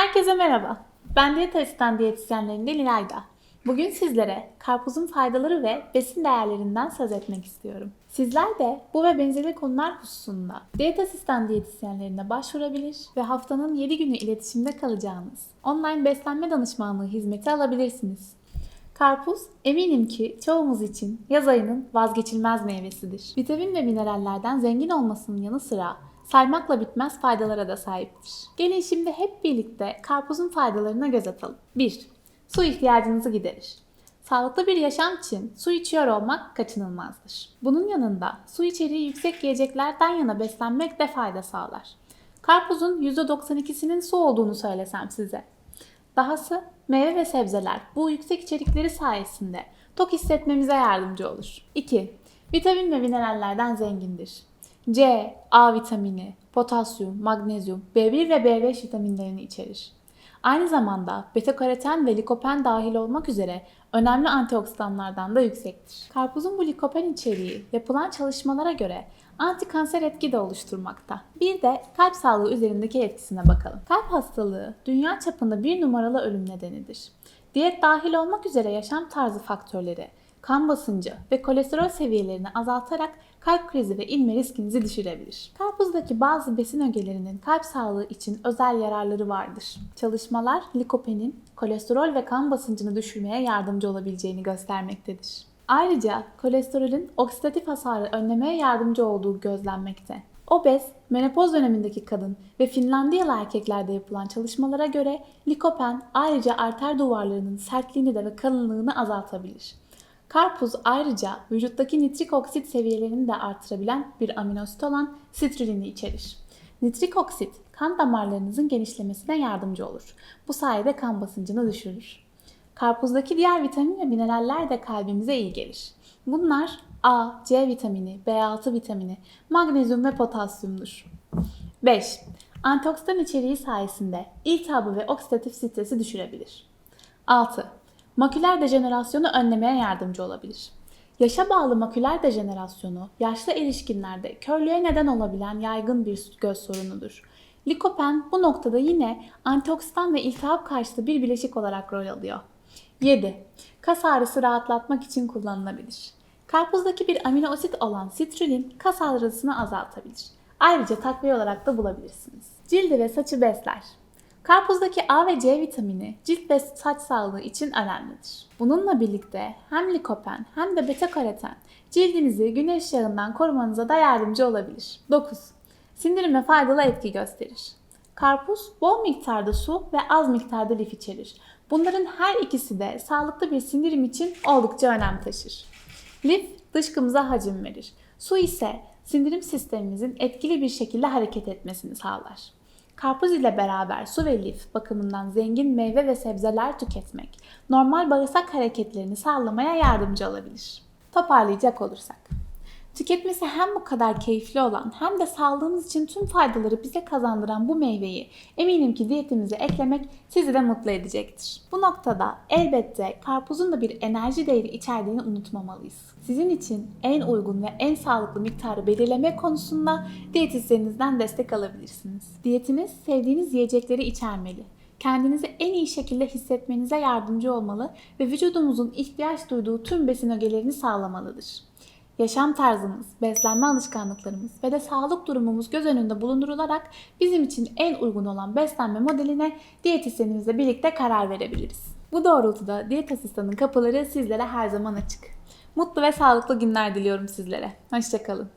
Herkese merhaba. Ben diyet asistan diyetisyenlerinden İlayda. Bugün sizlere karpuzun faydaları ve besin değerlerinden söz etmek istiyorum. Sizler de bu ve benzeri konular hususunda diyet asistan diyetisyenlerine başvurabilir ve haftanın 7 günü iletişimde kalacağınız online beslenme danışmanlığı hizmeti alabilirsiniz. Karpuz eminim ki çoğumuz için yaz ayının vazgeçilmez meyvesidir. Vitamin ve minerallerden zengin olmasının yanı sıra saymakla bitmez faydalara da sahiptir. Gelin şimdi hep birlikte karpuzun faydalarına göz atalım. 1. Su ihtiyacınızı giderir. Sağlıklı bir yaşam için su içiyor olmak kaçınılmazdır. Bunun yanında su içeriği yüksek yiyeceklerden yana beslenmek de fayda sağlar. Karpuzun %92'sinin su olduğunu söylesem size. Dahası meyve ve sebzeler bu yüksek içerikleri sayesinde tok hissetmemize yardımcı olur. 2. Vitamin ve minerallerden zengindir. C, A vitamini, potasyum, magnezyum, B1 ve B5 vitaminlerini içerir. Aynı zamanda beta karoten ve likopen dahil olmak üzere önemli antioksidanlardan da yüksektir. Karpuzun bu likopen içeriği yapılan çalışmalara göre antikanser etki de oluşturmakta. Bir de kalp sağlığı üzerindeki etkisine bakalım. Kalp hastalığı dünya çapında bir numaralı ölüm nedenidir. Diyet dahil olmak üzere yaşam tarzı faktörleri, kan basıncı ve kolesterol seviyelerini azaltarak kalp krizi ve inme riskinizi düşürebilir. Karpuzdaki bazı besin ögelerinin kalp sağlığı için özel yararları vardır. Çalışmalar likopenin kolesterol ve kan basıncını düşürmeye yardımcı olabileceğini göstermektedir. Ayrıca kolesterolün oksidatif hasarı önlemeye yardımcı olduğu gözlenmekte. Obez, menopoz dönemindeki kadın ve Finlandiyalı erkeklerde yapılan çalışmalara göre likopen ayrıca arter duvarlarının sertliğini de ve kalınlığını azaltabilir. Karpuz ayrıca vücuttaki nitrik oksit seviyelerini de artırabilen bir aminosit olan sitrulini içerir. Nitrik oksit kan damarlarınızın genişlemesine yardımcı olur. Bu sayede kan basıncını düşürür. Karpuzdaki diğer vitamin ve mineraller de kalbimize iyi gelir. Bunlar A, C vitamini, B6 vitamini, magnezyum ve potasyumdur. 5. Antioksidan içeriği sayesinde iltihabı ve oksidatif stresi düşürebilir. 6. Maküler dejenerasyonu önlemeye yardımcı olabilir. Yaşa bağlı maküler dejenerasyonu, yaşlı erişkinlerde körlüğe neden olabilen yaygın bir göz sorunudur. Likopen bu noktada yine antioksidan ve iltihap karşıtı bir bileşik olarak rol alıyor. 7. Kas ağrısı rahatlatmak için kullanılabilir. Karpuzdaki bir amino asit olan sitrulin kas ağrısını azaltabilir. Ayrıca takviye olarak da bulabilirsiniz. Cildi ve saçı besler. Karpuzdaki A ve C vitamini cilt ve saç sağlığı için önemlidir. Bununla birlikte hem likopen hem de beta karoten cildinizi güneş yağından korumanıza da yardımcı olabilir. 9. Sindirime faydalı etki gösterir. Karpuz bol miktarda su ve az miktarda lif içerir. Bunların her ikisi de sağlıklı bir sindirim için oldukça önem taşır. Lif dışkımıza hacim verir. Su ise sindirim sistemimizin etkili bir şekilde hareket etmesini sağlar. Karpuz ile beraber su ve lif bakımından zengin meyve ve sebzeler tüketmek normal bağırsak hareketlerini sağlamaya yardımcı olabilir. Toparlayacak olursak. Tüketmesi hem bu kadar keyifli olan hem de sağlığımız için tüm faydaları bize kazandıran bu meyveyi eminim ki diyetimize eklemek sizi de mutlu edecektir. Bu noktada elbette karpuzun da bir enerji değeri içerdiğini unutmamalıyız. Sizin için en uygun ve en sağlıklı miktarı belirleme konusunda diyetisyeninizden destek alabilirsiniz. Diyetiniz sevdiğiniz yiyecekleri içermeli kendinizi en iyi şekilde hissetmenize yardımcı olmalı ve vücudumuzun ihtiyaç duyduğu tüm besin ögelerini sağlamalıdır. Yaşam tarzımız, beslenme alışkanlıklarımız ve de sağlık durumumuz göz önünde bulundurularak bizim için en uygun olan beslenme modeline diyetisyenimizle birlikte karar verebiliriz. Bu doğrultuda diyet asistanının kapıları sizlere her zaman açık. Mutlu ve sağlıklı günler diliyorum sizlere. Hoşçakalın.